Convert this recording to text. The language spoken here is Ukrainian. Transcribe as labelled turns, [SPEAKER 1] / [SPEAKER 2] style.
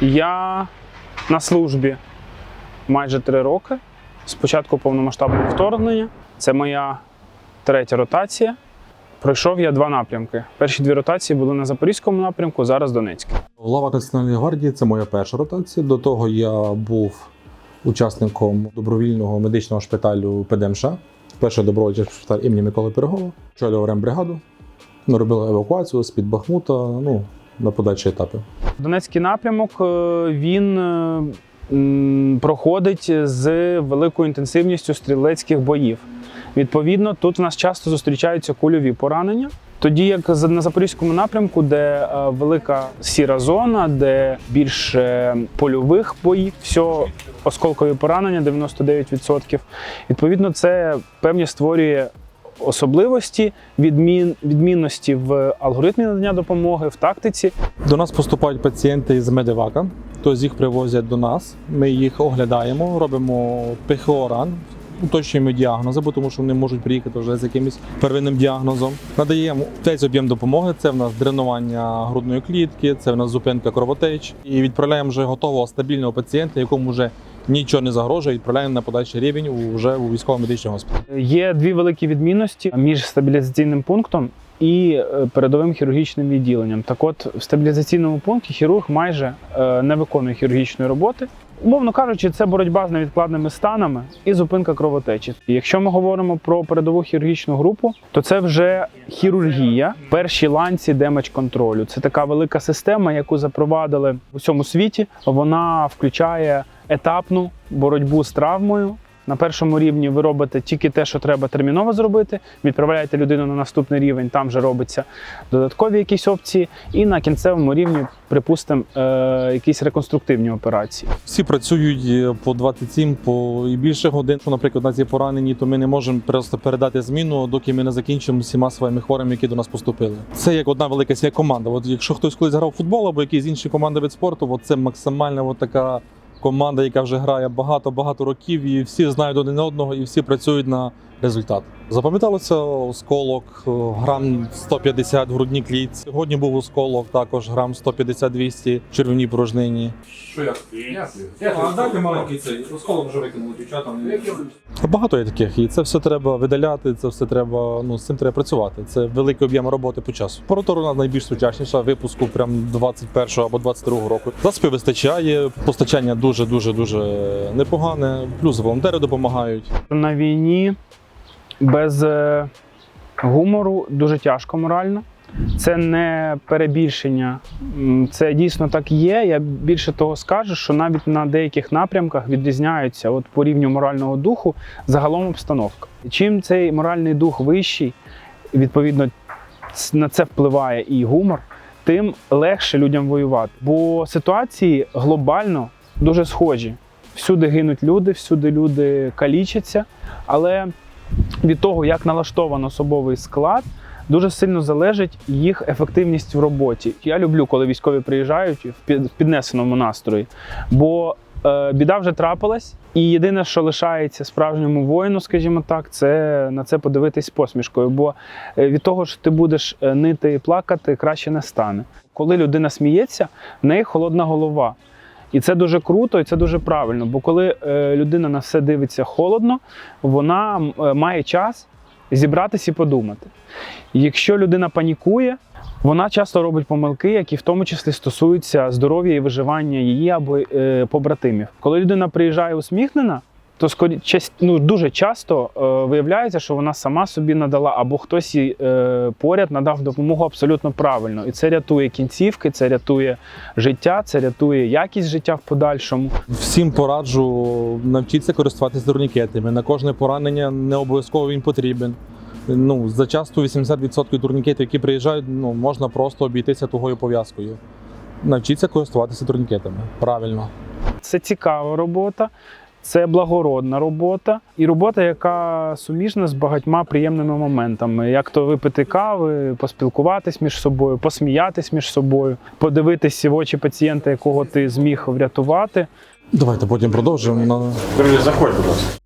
[SPEAKER 1] Я на службі майже три роки. З початку повномасштабного вторгнення. Це моя третя ротація. Пройшов я два напрямки. Перші дві ротації були на Запорізькому напрямку, зараз Донецький.
[SPEAKER 2] Лава Національної гвардії це моя перша ротація. До того я був учасником добровільного медичного шпиталю ПДМШ, перший добровольчий шпиталь імені Миколи Пирогова. Очолював рембригаду. Ми робили евакуацію з-під Бахмута ну, на подальші етапи.
[SPEAKER 1] Донецький напрямок е, він е, проходить з великою інтенсивністю стрілецьких боїв. Відповідно, тут в нас часто зустрічаються кульові поранення. Тоді як на запорізькому напрямку, де е, велика сіра зона, де більше польових боїв, все осколкові поранення 99%. Відповідно, це певні створює особливості, відмін, відмінності в алгоритмі надання допомоги, в тактиці.
[SPEAKER 2] До нас поступають пацієнти з медивака, тобто їх привозять до нас. Ми їх оглядаємо, робимо ПХО-ран, уточнюємо діагнози, бо тому що вони можуть приїхати вже з якимось первинним діагнозом. Надаємо весь об'єм допомоги. Це в нас дренування грудної клітки, це в нас зупинка кровотеч. І відправляємо вже готового стабільного пацієнта, якому вже нічого не загрожує. Відправляємо на подальший рівень вже у військово-медичний госпіталь.
[SPEAKER 1] Є дві великі відмінності між стабілізаційним пунктом і е, передовим хірургічним відділенням. Так от, в стабілізаційному пункті хірург майже е, не виконує хірургічної роботи. Умовно кажучи, це боротьба з невідкладними станами і зупинка кровотечі. Якщо ми говоримо про передову хірургічну групу, то це вже хірургія, перші ланці демедж контролю. Це така велика система, яку запровадили в усьому світі. Вона включає етапну боротьбу з травмою. На першому рівні ви робите тільки те, що треба терміново зробити. Відправляєте людину на наступний рівень, там вже робиться додаткові якісь опції. І на кінцевому рівні, припустимо, е, якісь реконструктивні операції.
[SPEAKER 2] Всі працюють е, по 27 по і більше годин. Що, наприклад, нас є поранені, то ми не можемо просто передати зміну, доки ми не закінчимо всіма своїми хворими, які до нас поступили. Це як одна велика команда. От якщо хтось колись грав в футбол або якісь інші команди від спорту, от це максимальна от така команда, яка вже грає багато-багато років, і всі знають один одного, і всі працюють на результат. Запам'яталося осколок, е, грам 150 в грудній клітці. Сьогодні був осколок, також грам 150-200 в червоній порожнині.
[SPEAKER 3] Що як?
[SPEAKER 2] А дайте маленький цей осколок вже викинули дівчатам. Багато є таких, і це все треба видаляти. Це все треба. Ну з цим треба працювати. Це великий об'єм роботи по часу. Апаратура у нас найбільш сучасніша, випуску прям 21 або 22 року. Засобів вистачає, постачання дуже дуже дуже непогане. Плюс волонтери допомагають.
[SPEAKER 1] На війні без е, гумору дуже тяжко морально. Це не перебільшення, це дійсно так є. Я більше того скажу, що навіть на деяких напрямках відрізняються от по рівню морального духу загалом обстановка. Чим цей моральний дух вищий, відповідно на це впливає і гумор, тим легше людям воювати. Бо ситуації глобально дуже схожі. Всюди гинуть люди, всюди люди калічаться, але від того, як налаштован особовий склад, дуже сильно залежить їх ефективність в роботі. Я люблю, коли військові приїжджають в піднесеному настрої, бо е, біда вже трапилась, і єдине, що лишається справжньому воїну, скажімо так, це на це подивитись посмішкою. Бо е, від того, що ти будеш е, нити і плакати, краще не стане. Коли людина сміється, в неї холодна голова. І це дуже круто, і це дуже правильно. Бо коли е, людина на все дивиться холодно, вона е, має час зібратися і подумати. Якщо людина панікує, вона часто робить помилки, які в тому числі стосуються здоров'я і виживання її або е, побратимів. Коли людина приїжджає усміхнена, то скорі, ну, дуже часто е, виявляється, що вона сама собі надала, або хтось їй е, поряд надав допомогу абсолютно правильно. І це рятує кінцівки, це рятує життя, це рятує якість життя в подальшому.
[SPEAKER 2] Всім пораджу навчитися користуватися турнікетами. На кожне поранення не обов'язково він потрібен. Ну, зачасту 80% турнікетів, які приїжджають, ну, можна просто обійтися тугою пов'язкою. Навчіться користуватися турнікетами. Правильно.
[SPEAKER 1] Це цікава робота, це благородна робота і робота, яка суміжна з багатьма приємними моментами. Як то випити кави, поспілкуватись між собою, посміятись між собою, подивитись в очі пацієнта, якого ти зміг врятувати.
[SPEAKER 2] Давайте потім продовжимо.
[SPEAKER 3] Заходь, будь ласка.